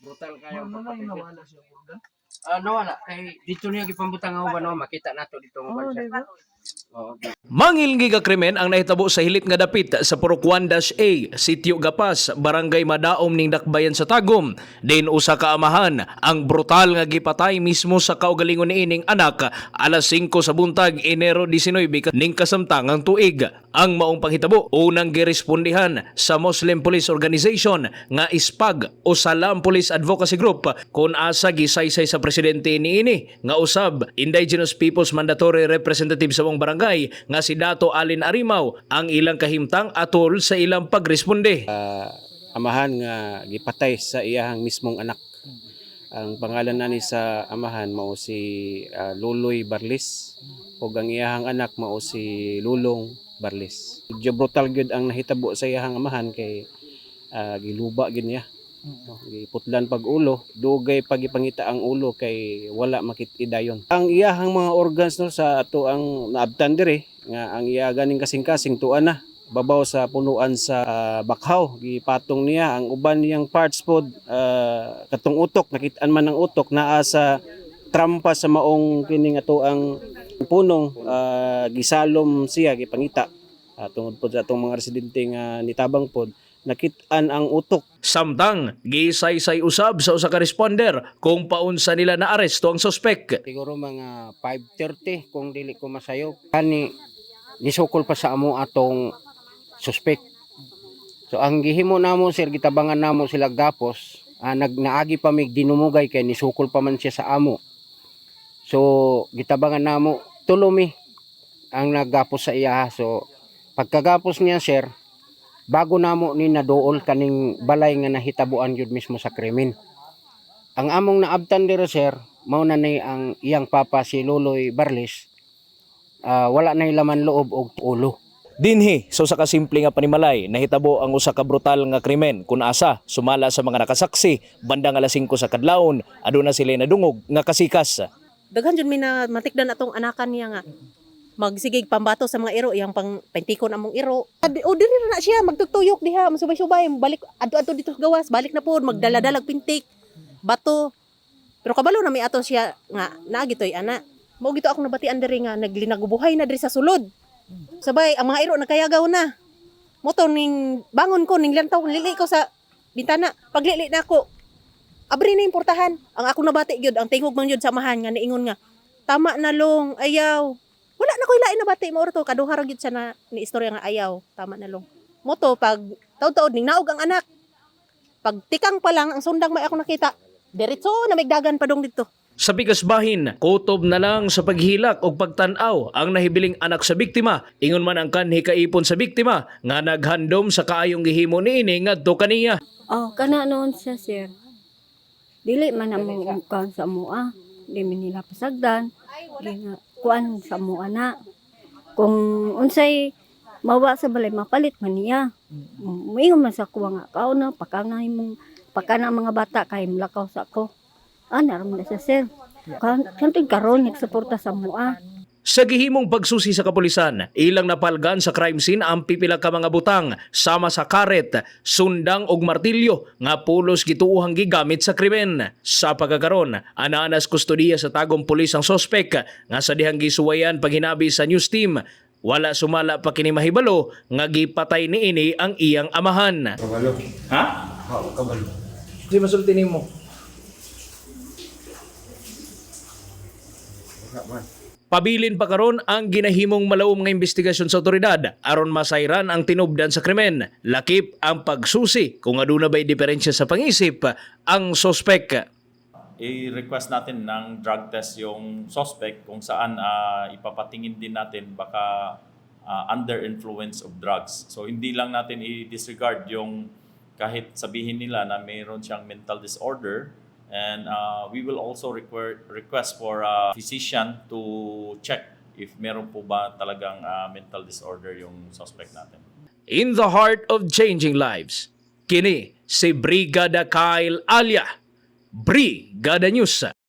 Brutal kayo. Ano na yung nawala siya organ? Ah, nawala. Kay dito niya gipambutang nga uban no, makita nato dito nga Oh, uban siya. di ba? Oo. Mangilngi ka krimen ang nahitabo sa hilit nga dapit sa Purok 1-A, Sitio Gapas, Barangay Madaom ning Dakbayan sa Tagum. Din usa ka amahan ang brutal nga gipatay mismo sa kaugalingon niining anak alas 5 sa buntag Enero 19 ning kasamtangang tuig. Ang maong panghitabo unang girespondihan sa Muslim Police Organization nga ISPAG o Salam Police Advocacy Group kun asa gisaysay sa presidente niini nga usab Indigenous Peoples Mandatory Representative sa mong barangay nga si Dato Alin Arimaw ang ilang kahimtang atol sa ilang pagresponde. amahan nga gipatay sa iyahang mismong anak. Ang pangalan nani sa amahan mao si ah, Luloy Barlis ug ang iyahang anak mao si Lulong Barlis. Medyo brutal gyud ang nahitabo sa iyahang amahan kay ah, giluba gid niya. No, giputlan pag ulo, dugay pag ipangita ang ulo kay wala makit-idayon. Ang iyahang mga organs no sa ato ang naabtan diri nga ang iya ganing kasing-kasing tuan na babaw sa punuan sa ah, bakhaw gipatong niya. Ang uban niyang parts pod ah, katong utok nakitaan man ang utok naa sa trampa sa maong kining ato ang punong ah, gisalom siya gipangita. Uh, tungod pod sa atong mga residente nga nitabang pod nakitaan ang utok. Samtang gisaysay usab sa usa ka responder kung paunsa nila naaresto ang suspek. siguro mga 5:30 kung dili ko masayo. Kani nisukol pa sa amo atong suspect so ang gihimo namo sir gitabangan namo sila gapos. Ah, nag naagi pa mig dinumugay kay nisukol pa man siya sa amo. So gitabangan namo tulumi ang naggapos sa iya so pagkagapos niya sir bago namo ni naduol kaning balay nga nahitabuan yun mismo sa krimen. Ang among naabtan dira sir mao na ni ang iyang papa si Luloy Barlis ah, wala na laman loob og ulo. Dinhi sa usa ka simple nga panimalay nahitabo ang usa ka brutal nga krimen. Kun asa sumala sa mga nakasaksi bandang alas 5 sa kadlawon aduna sila nadungog nga kasikas. daghan jud mi na matikdan atong anakan niya nga magsigig pambato sa mga iro iyang pang pentikon among iro. O diri na siya magtutuyok diha masubay-subay balik adto-adto dito gawas balik na pod magdala-dalag pintik bato. Pero kabalo na may ato siya nga naagitoy ana. Mo gito ako nabatian diri nga naglinagubuhay na diri sa sulod. Sabay ang mga iro nagkayagaw na. Moto ning bangon ko ning lantaw lili ko sa bintana. Paglili na ako abri na importahan ang ako nabati gyud ang tingog man gyud sa amahan nga niingon nga tama na long ayaw na koy lain na bati mo to kaduha ra gyud siya na ni istorya nga ayaw tama na long moto pag taud-taud ning naog ang anak pag tikang pa lang ang sundang may ako nakita diretso na migdagan pa dong dito Sa bigas bahin, kutob na lang sa paghilak o pagtanaw ang nahibiling anak sa biktima. Ingon man ang kanhi kaipon sa biktima nga naghandom sa kaayong gihimo niini ngadto kaniya. Oh, kana noon siya, sir. Dili man na mo kan sa mua. Di man nila pasagdan. Di nga kuan sa mua na. Kung unsay mawa sa balay mapalit man niya. Muingon man sa kuwa nga kao na pakangay mong pakana mga bata kay mulakaw sa ko. Ah, naram na siya, sir. Kan kantud karon nagsuporta sa mua. Sa gihimong pagsusi sa kapulisan, ilang napalgan sa crime scene ang pipila ka mga butang sama sa karet, sundang ug martilyo nga pulos gituuhang gigamit sa krimen. Sa pagkakaron, anaanas kustodiya sa tagong pulis ang sospek nga sa dihang gisuwayan paghinabi sa news team wala sumala pa kini mahibalo nga gipatay niini ang iyang amahan. Di masulti nimo. Pabilin pa karon ang ginahimong malawom nga investigasyon sa otoridad aron masayran ang tinubdan sa krimen. Lakip ang pagsusi kung aduna ba'y diferensya sa pangisip ang sospek. i-request natin ng drug test yung suspect kung saan ah, ipapatingin din natin baka ah, under influence of drugs. So hindi lang natin i-disregard yung kahit sabihin nila na mayroon siyang mental disorder and ah, we will also require, request for a physician to check if meron po ba talagang ah, mental disorder yung suspect natin. In the heart of changing lives, kini si Brigada Kyle Alia. Brigada News.